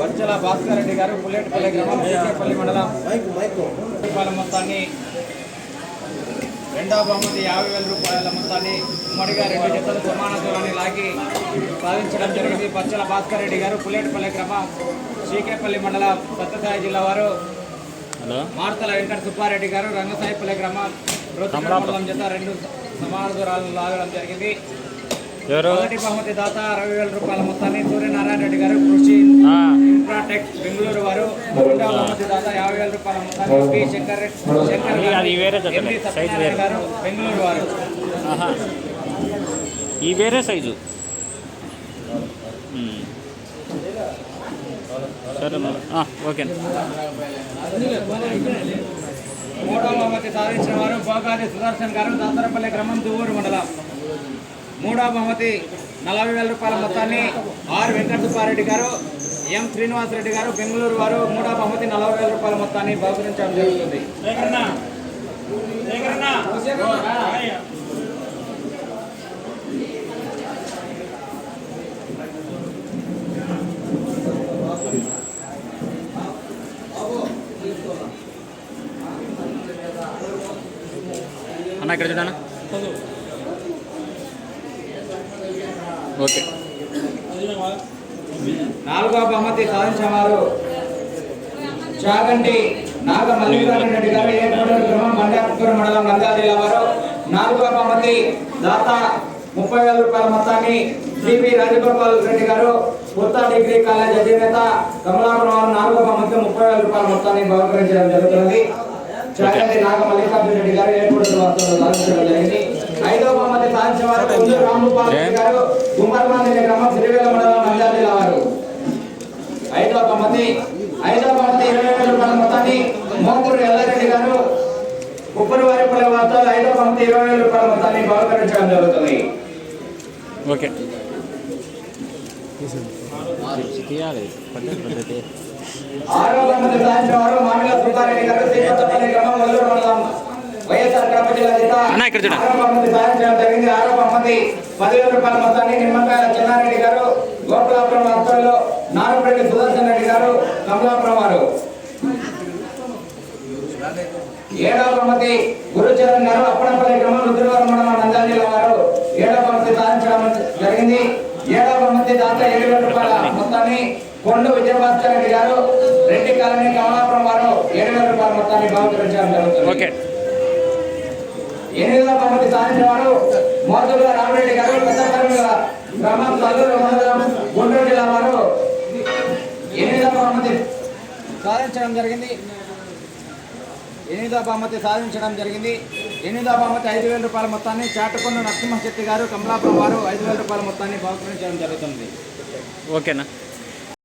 వంచల భాస్కర్ రెడ్డి గారు పుల్లేటిపల్లి గ్రామం సీకేపల్లి మండలం. రూపాయల మొత్తాన్ని రెండవ బహుమతి యాభై వేల రూపాయల మొత్తాన్ని ఉమ్మడిగా రెండు జతలు సమాన దూరాన్ని లాగి సాధించడం జరిగింది. పచ్చల భాస్కర్ రెడ్డి గారు పుల్లేటిపల్లి గ్రామం సీకేపల్లి మండలం సత్యసాయి జిల్లా వారు. మార్తల వెంకట సుబ్బారెడ్డి గారు రంగసాయిపల్లి గ్రామం మండలం జత రెండు సమాన దూరాలను లాగడం జరిగింది. మొదటి బహుమతి దాత అరవై వేల రూపాయల మొత్తాన్ని సూర్యనారాయణ రెడ్డి గారు కృషి ఇన్ఫ్రాటెక్ బెంగళూరు వారు రెండవ బహుమతి దాత యాభై వేల రూపాయల మొత్తాన్ని పి శంకర్. గారు బెంగళూరు వారు. ఆహా. ఈ వేరే సైజు. సరే ఓకే. మూడవ బహుమతి సాధించిన వారు భోగాది సుదర్శన్ గారు దాసరపల్లి గ్రామం దువ్వూరు మండలం. మూడవ బహుమతి నలభై వేల రూపాయల మొత్తాన్ని ఆర్ వెంకట సుబ్బారెడ్డి గారు ఎం శ్రీనివాసరెడ్డి గారు బెంగళూరు వారు మూడవ బహుమతి నలభై వేల రూపాయల మొత్తాన్ని బహుకరించడం జరుగుతుంది. అన్న ఇక్కడ చూడన్నా ఓకే. నాలుగో బహుమతి సాధించిన వారు చాగంటి నాగ మల్లికార్జున రెడ్డి గారు ఏర్పడిన గ్రామం మండలం నంద్యాల జిల్లా వారు. నాలుగో బహుమతి దాత ముప్పై వేల రూపాయల మొత్తాన్ని సిపి రాజగోపాల్ రెడ్డి గారు కొత్త డిగ్రీ కాలేజ్ అధినేత కమలాపురం వారు నాలుగో బహుమతి ముప్పై వేల రూపాయల మొత్తాన్ని బహుకరించడం జరుగుతున్నది. చాగంటి నాగ మల్లికార్జున రెడ్డి గారు ఏర్పడిన వార్తలు జరిగింది ఐదవ బహుమతి సాధించిన వారు కుందూరు రెడ్డి గారు గుమ్మర్మాన్ గ్రామం సిరివేల మండలం నంద్యాల జిల్లా వారు బహుమతి బహుమతి ఇరవై వేల రూపాయల మొత్తాన్ని మోకూరు ఎల్లారెడ్డి గారు. ఉప్పరి వారిపల్లి వార్తలు ఐదవ బహుమతి ఇరవై వేల రూపాయల మొత్తాన్ని బహుకరించడం జరుగుతుంది. ఓకే. ఆరవ బహుమతి సాధించిన వారు సుబ్బారెడ్డి గారు శ్రీకొత్తపల్లి గ్రామం వల్లూరు మండలం వైఎస్ఆర్ కడప జిల్లా జిల్లా జరిగింది. బహుమతి పదివేల రూపాయల మొత్తాన్ని నిమ్మకాయల చెన్నారెడ్డి గారు వార్తల్లో నారుపల్లి సుదర్శన్ రెడ్డి గారు కమలాపురం వారు. ఏడవ బహుమతి గురుచరణ్ గారు అప్పనపల్లి గ్రామం రుద్రవరం మండలం నంద్యాల జిల్లా వారు. ఏడవ బహుమతి సాధించడం జరిగింది. ఏడవ బహుమతి దాంట్లో ఏడు వేల రూపాయల మొత్తాన్ని కొండు విజయభాస్కర్ రెడ్డి గారు రెడ్డి కాలనీ కమలాపురం వారు ఏడు వేల రూపాయల మొత్తాన్ని బహుకరించడం జరుగుతుంది. ఎనిమిదవ బహుమతి సాధించిన వారు మోతుల రామరెడ్డి గారు పెద్దపల్లి గ్రామం తల్లూరు మండలం గుంటూరు జిల్లా వారు ఎనిమిదవ బహుమతి సాధించడం జరిగింది. ఎనిమిదవ బహుమతి సాధించడం జరిగింది. ఎనిమిదవ బహుమతి ఐదు వేల రూపాయల మొత్తాన్ని చాటకొండ నరసింహశెట్టి గారు కమలాపురం వారు ఐదు వేల రూపాయల మొత్తాన్ని బహుకరించడం జరుగుతుంది. ఓకేనా?